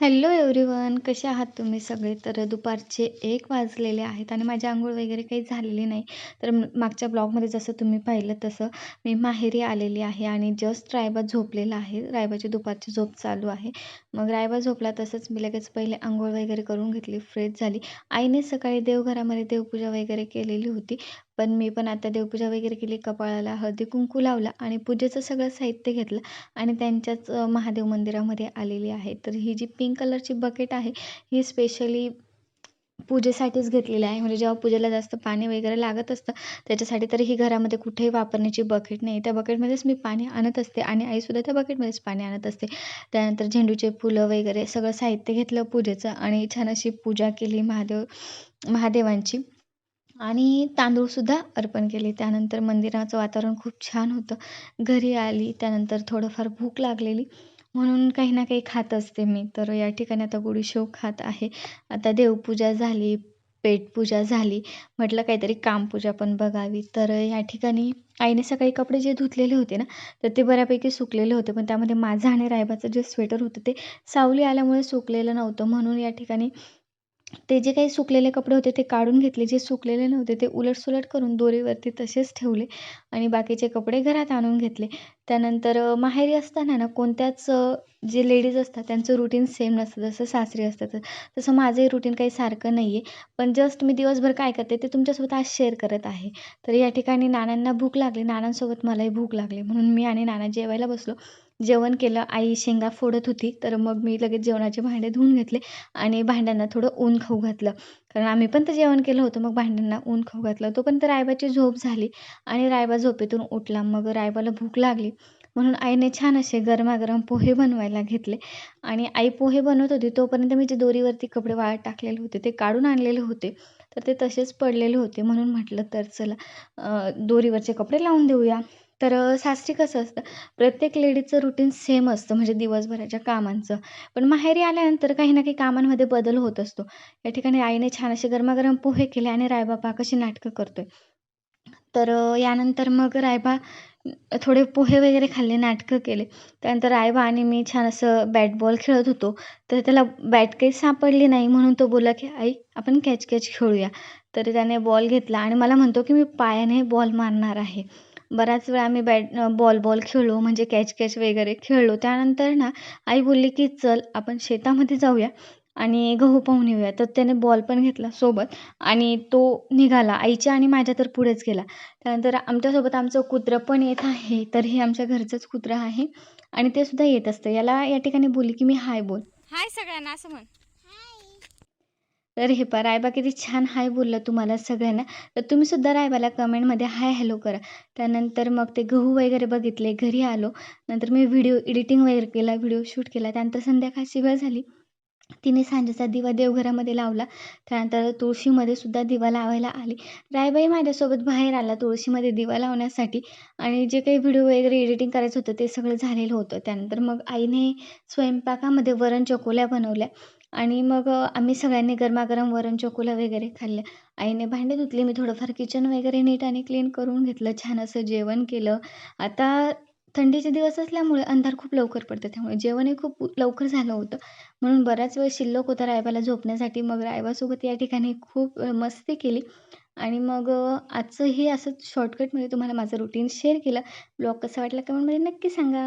Hello everyone कसे आहात तुम्ही सगळे? तर दुपारचे एक वाजलेले आहेत आणि माझी अंघोळ वगैरे काही झालेली नाही. तर मागच्या ब्लॉगमध्ये जसं तुम्ही पाहिलं तसं मी माहेरी आलेली आहे आणि जस्ट रायबा झोपलेला आहे. रायबाची दुपारची झोप चालू आहे. मग रायबा झोपला तसंच मी लगेच पहिले आंघोळ वगैरे करून घेतली फ्रेश झाली. आईने सकाळी देवघरामध्ये देवपूजा वगैरे केलेली होती. पण मी पण आता देवपूजा वगैरे केली कपाळाला हळदी कुंकू लावला आणि पूजेचं सगळं साहित्य घेतलं आणि त्यांच्याच महादेव मंदिरामध्ये आलेली आहे. तर ही जी पिंक कलरची बकेट आहे ही स्पेशली पूजेसाठीच घेतलेली आहे. म्हणजे जेव्हा पूजेला जास्त पाणी वगैरे लागत असतं त्याच्यासाठी तर ही घरामध्ये कुठेही वापरण्याची बकेट नाही. त्या बकेटमध्येच मी पाणी आणत असते आणि आईसुद्धा त्या बकेटमध्येच पाणी आणत असते. त्यानंतर झेंडूचे फुलं वगैरे सगळं साहित्य घेतलं पूजेचं आणि छान अशी पूजा केली महादेव महादेवांची. आणि तांदूळसुद्धा अर्पण केले. त्यानंतर मंदिराचं वातावरण खूप छान होतं. घरी आली त्यानंतर थोडंफार भूक लागलेली. म्हणून काही ना काही खात असते मी. तर या ठिकाणी आता गुढीशेव खात आहे. आता देवपूजा झाली पेटपूजा झाली म्हटलं काहीतरी कामपूजा पण बघावी. तर या ठिकाणी आईने सकाळी कपडे जे धुतलेले होते ना तर ते बऱ्यापैकी सुकलेले होते. पण त्यामध्ये माझं आणि रायबाचं जे स्वेटर होतं ते सावली आल्यामुळे सुकलेलं नव्हतं. म्हणून या ठिकाणी ते जे काही सुकलेले कपडे होते ते काढून घेतले. जे सुकलेले नव्हते ते उलटसुलट करून दोरीवरती तसेच ठेवले आणि बाकीचे कपडे घरात आणून घेतले. त्यानंतर माहेरी असताना ना कोणत्याच जे लेडीज असतात त्यांचं रुटीन सेम नसतं. जसं सासरी असतं तसं माझंही रुटीन काही सारखं नाही आहे पण जस्ट मी दिवसभर काय करते ते तुमच्यासोबत आज शेअर करत आहे. तर या ठिकाणी नानांना भूक लागली. नानांसोबत मलाही भूक लागली. म्हणून मी आणि नाना जेवायला बसलो. जेवण केलं आई शेंगा फोडत होती. तर मग मी लगेच जेवणाचे भांडे धुवून घेतले आणि भांड्यांना थोडं ऊन खाऊ घातलं. कारण आम्ही पण तर जेवण केलं होतं मग भांड्यांना ऊन खाऊ घातलं. तोपर्यंत रायबाची झोप झाली आणि रायबा झोपेतून उठला. मग रायबाला भूक लागली. म्हणून आईने छान असे गरमागरम पोहे बनवायला घेतले. आणि आई पोहे बनवत होती तोपर्यंत मी जे दोरीवरती कपडे वाळत टाकलेले होते ते काढून आणलेले होते. तर ते तसेच पडलेले होते. म्हणून म्हटलं तर चला दोरीवरचे कपडे लावून देऊया. तर सासरी कसं असतं प्रत्येक लेडीजचं रुटीन सेम असतं म्हणजे दिवसभराच्या कामांचं. पण माहेरी आल्यानंतर काही ना काही कामांमध्ये बदल होत असतो. या ठिकाणी आईने छान असे गरमागरम पोहे केले आणि रायबापा कशी नाटकं करतोय. तर यानंतर मग रायबा थोडे पोहे वगैरे खाल्ले नाटकं केले. त्यानंतर रायबा आणि मी छान असं बॅट बॉल खेळत होतो. तर त्याला बॅट काही सापडली नाही म्हणून तो बोला की आई आपण कॅच कॅच खेळूया. तर त्याने बॉल घेतला आणि मला म्हणतो की मी पायाने बॉल मारणार आहे. बराच वेळा आम्ही बॅट बॉल बॉल खेळलो म्हणजे कॅच कॅच वगैरे खेळलो. त्यानंतर ना आई बोलली की चल आपण शेतामध्ये जाऊया आणि गहू पाहून येऊया. तर त्याने बॉल पण घेतला सोबत आणि तो निघाला आईच्या आणि माझ्या तर पुढेच गेला. त्यानंतर आमच्यासोबत आमचं कुत्रं पण येत आहे तर हे आमच्या घरचंच कुत्रं आहे आणि ते सुद्धा येत असतं. याला या ठिकाणी बोलली की मी हाय बोल. हाय सगळ्यांना असं म्हण. तर हे पा रायबा किती छान हाय बोललं तुम्हाला सगळ्यांना. तर तुम्ही सुद्धा रायबाला कमेंटमध्ये हाय हॅलो करा. त्यानंतर मग ते गहू वगैरे बघितले घरी आलो. नंतर मी व्हिडिओ एडिटिंग वगैरे केला व्हिडिओ शूट केला. त्यानंतर संध्याकाळची वेळ झाली. तिने सांजेचा दिवा देवघरामध्ये लावला. त्यानंतर तुळशीमध्ये सुद्धा दिवा लावायला आली. रायबाई माझ्यासोबत बाहेर आला तुळशीमध्ये दिवा लावण्यासाठी. आणि जे काही व्हिडिओ वगैरे एडिटिंग करायचं होतं ते सगळं झालेलं होतं. त्यानंतर मग आईने स्वयंपाकामध्ये वरण चकोल्या बनवल्या. आणि मग आम्ही सगळ्यांनी गरमागरम वरण चकोल्या वगैरे खाल्ल्या आईने भांडे धुतले मी थोडंफार किचन वगैरे नीट आणि क्लीन करून घेतलं. छान असं जेवण केलं. आता थंडीचे दिवस असल्यामुळे अंधार खूप लवकर पडतं. त्यामुळे जेवणही खूप लवकर झालं होतं. म्हणून बराच वेळ शिल्लक होता रायबाला झोपण्यासाठी. मग रायबासोबत या ठिकाणी खूप मस्ती केली. आणि मग आजचं हे असंच शॉर्टकटमध्ये तुम्हाला माझं रुटीन शेअर केलं. ब्लॉग कसा वाटला कमेंटमध्ये नक्की सांगा.